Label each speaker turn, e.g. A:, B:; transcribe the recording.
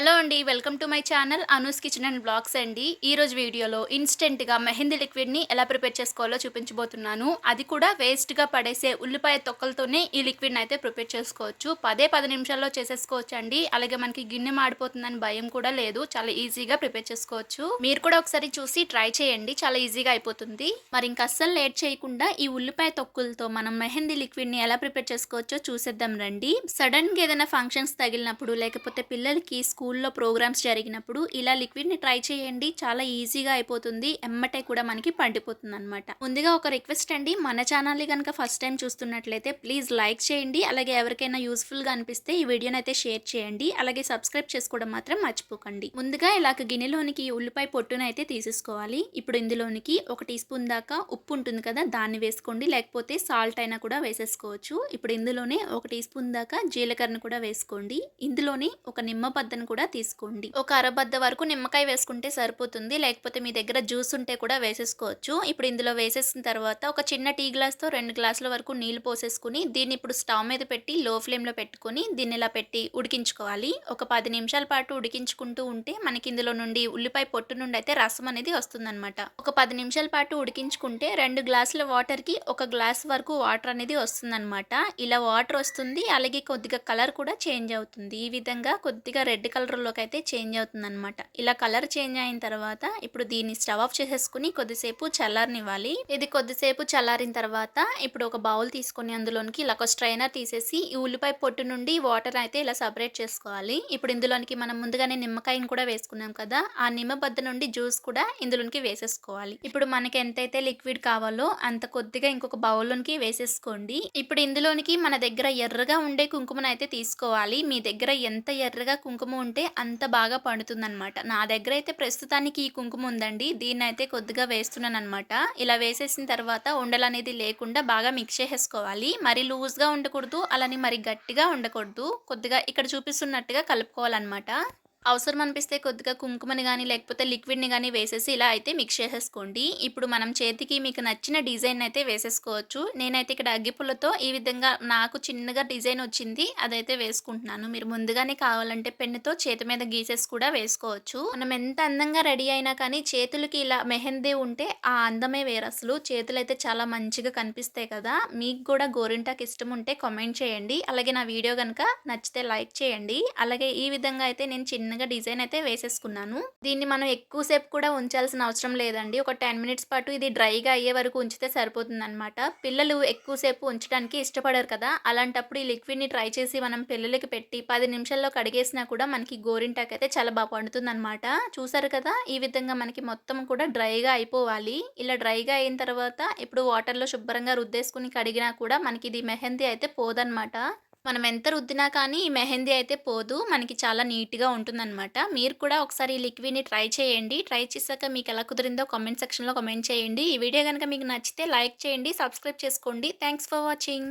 A: Hello అండి welcome to my channel Anu's kitchen and blogs అండి. ఈ రోజు వీడియోలో ఇన్స్టెంట్గా మెహందీ లిక్విడ్ని ఎలా ప్రిపేర్ చేసుకోవాలో చూపించబోతున్నాను. అది కూడా వేస్ట్గా పడేసే ఉల్లిపాయ తొక్కలతోనే ఈ లిక్విడ్ని అయితే ప్రిపేర్ చేసుకోవచ్చు. పదే పది నిమిషాల్లో చేసేసుకోవచ్చు అండి. అలాగే మనకి గిన్నె మాడిపోతుందని భయం కూడా లేదు. చాలా ఈజీగా ప్రిపేర్ చేసుకోవచ్చు. మీరు కూడా ఒకసారి చూసి ట్రై చేయండి. చాలా ఈజీగా అయిపోతుంది. మరి ఇంకా అస్సలు లేట్ చేయకుండా ఈ ఉల్లిపాయ తొక్కులతో మనం మెహందీ లిక్విడ్ని ఎలా ప్రిపేర్ చేసుకోవచ్చో చూసేద్దాం రండి. సడన్గా ఏదైనా ఫంక్షన్స్ తగిలినప్పుడు లేకపోతే పిల్లలకి స్కూల్ స్కూల్లో ప్రోగ్రామ్స్ జరిగినప్పుడు ఇలా లిక్విడ్ని ట్రై చేయండి చాలా ఈజీగా అయిపోతుంది ఎమ్మటే కూడా మనకి పండిపోతుంది అనమాట ముందుగా ఒక రిక్వెస్ట్ అండి మన ఛానల్ని కనుక ఫస్ట్ టైం చూస్తున్నట్లయితే ప్లీజ్ లైక్ చేయండి అలాగే ఎవరికైనా యూస్ఫుల్గా అనిపిస్తే ఈ వీడియోని అయితే షేర్ చేయండి అలాగే సబ్స్క్రైబ్ చేసుకోవడం మాత్రం మర్చిపోకండి. ముందుగా ఇలాగ గిన్నెలోనికి ఉల్లిపాయ పొట్టును అయితే తీసేసుకోవాలి. ఇప్పుడు ఇందులోనికి ఒక టీ స్పూన్ దాకా ఉప్పు ఉంటుంది కదా దాన్ని వేసుకోండి లేకపోతే సాల్ట్ అయినా కూడా వేసేసుకోవచ్చు. ఇప్పుడు ఇందులోనే ఒక టీ స్పూన్ దాకా జీలకర్రను కూడా వేసుకోండి. ఇందులోనే ఒక నిమ్మ పద్దను కూడా కూడా తీసుకోండి. ఒక అరబద్ద వరకు నిమ్మకాయ వేసుకుంటే సరిపోతుంది. లేకపోతే మీ దగ్గర జ్యూస్ ఉంటే కూడా వేసేసుకోవచ్చు. ఇప్పుడు ఇందులో వేసేసిన తర్వాత ఒక చిన్న టీ గ్లాస్తో రెండు గ్లాసుల వరకు నీళ్ళు పోసేసుకుని దీన్ని ఇప్పుడు స్టవ్ మీద పెట్టి లో ఫ్లేమ్లో పెట్టుకుని దీన్ని ఇలా పెట్టి ఉడికించుకోవాలి. ఒక పది నిమిషాల పాటు ఉడికించుకుంటూ ఉంటే మనకి ఇందులో నుండి ఉల్లిపాయ పొట్టు నుండి అయితే రసం అనేది వస్తుందన్నమాట. ఒక పది నిమిషాల పాటు ఉడికించుకుంటే రెండు గ్లాసుల వాటర్కి ఒక గ్లాస్ వరకు వాటర్ అనేది వస్తుందన్నమాట. ఇలా వాటర్ వస్తుంది. అలాగే కొద్దిగా కలర్ కూడా చేంజ్ అవుతుంది. ఈ విధంగా కొద్దిగా రెడ్ కలర్ కలర్లోకి అయితే చేంజ్ అవుతుంది అనమాట ఇలా కలర్ చేంజ్ అయిన తర్వాత ఇప్పుడు దీన్ని స్టవ్ ఆఫ్ చేసేసుకుని కొద్దిసేపు చల్లారనివ్వాలి. ఇది కొద్దిసేపు చల్లారిన తర్వాత ఇప్పుడు ఒక బౌల్ తీసుకొని అందులోనికి ఇలా ఒక స్ట్రైనర్ తీసేసి ఈ ఉల్లిపాయ పొట్టు నుండి వాటర్ అయితే ఇలా సపరేట్ చేసుకోవాలి. ఇప్పుడు ఇందులోనికి మనం ముందుగానే నిమ్మకాయని కూడా వేసుకున్నాం కదా ఆ నిమ్మబద్ద నుండి జ్యూస్ కూడా ఇందులోనికి వేసేసుకోవాలి. ఇప్పుడు మనకి ఎంతైతే లిక్విడ్ కావాలో అంత కొద్దిగా ఇంకొక బౌల్లోనికి వేసేసుకోండి. ఇప్పుడు ఇందులోనికి మన దగ్గర ఎర్రగా ఉండే కుంకుమను అయితే తీసుకోవాలి. మీ దగ్గర ఎంత ఎర్రగా కుంకుమ ఉంటే అయితే అంత బాగా పండుతుందనమాట నా దగ్గర అయితే ప్రస్తుతానికి ఈ కుంకుమ ఉందండి. దీన్ని అయితే కొద్దిగా వేస్తున్నాను అనమాట ఇలా వేసేసిన తర్వాత ఉండలు అనేది లేకుండా బాగా మిక్స్ చేసేసుకోవాలి. మరి లూజ్గా ఉండకూడదు అలానే మరి గట్టిగా ఉండకూడదు. కొద్దిగా ఇక్కడ చూపిస్తున్నట్టుగా కలుపుకోవాలన్నమాట. అవసరం అనిపిస్తే కొద్దిగా కుంకుమని కానీ లేకపోతే లిక్విడ్ని కానీ వేసేసి ఇలా అయితే మిక్స్ చేసేసుకోండి. ఇప్పుడు మనం చేతికి మీకు నచ్చిన డిజైన్ అయితే వేసేసుకోవచ్చు. నేనైతే ఇక్కడ అగ్గిపుల్లతో ఈ విధంగా నాకు చిన్నగా డిజైన్ వచ్చింది అదైతే వేసుకుంటున్నాను. మీరు ముందుగానే కావాలంటే పెన్నుతో చేతి మీద గీసెస్ కూడా వేసుకోవచ్చు. మనం ఎంత అందంగా రెడీ అయినా కానీ చేతులకి ఇలా మెహందీ ఉంటే ఆ అందమే వేరు అసలు. చేతులు అయితే చాలా మంచిగా కనిపిస్తాయి కదా. మీకు కూడా గోరింటాకి ఇష్టం ఉంటే కామెంట్ చేయండి. అలాగే నా వీడియో కనుక నచ్చితే లైక్ చేయండి. అలాగే ఈ విధంగా అయితే నేను చిన్న చిన్నగా డిజైన్ అయితే వేసేసుకున్నాను. దీన్ని మనం ఎక్కువసేపు కూడా ఉంచాల్సిన అవసరం లేదండి. ఒక టెన్ మినిట్స్ పాటు ఇది డ్రైగా అయ్యే వరకు ఉంచితే సరిపోతుంది అనమాట పిల్లలు ఎక్కువసేపు ఉంచడానికి ఇష్టపడరు కదా. అలాంటప్పుడు ఈ లిక్విడ్ని ట్రై చేసి మనం పిల్లలకి పెట్టి పది నిమిషాల్లో కడిగేసినా కూడా మనకి గోరింటాక్ అయితే చాలా బాగా పండుతుంది అనమాట చూసారు కదా? ఈ విధంగా మనకి మొత్తం కూడా డ్రైగా అయిపోవాలి. ఇలా డ్రైగా అయిన తర్వాత ఇప్పుడు వాటర్లో శుభ్రంగా రుద్దేసుకుని కడిగినా కూడా మనకి ఇది మెహందీ అయితే పోదనమాట మనం ఎంత రుద్దినా కానీ ఈ మెహందీ అయితే పోదు. మనకి చాలా నీట్గా ఉంటుందన్నమాట. మీరు కూడా ఒకసారి ఈ లిక్విడ్ని ట్రై చేయండి. ట్రై చేశాక మీకు ఎలా కుదిరిందో కామెంట్ సెక్షన్లో కామెంట్ చేయండి. ఈ వీడియో కనుక మీకు నచ్చితే లైక్ చేయండి సబ్స్క్రైబ్ చేసుకోండి. Thanks for watching.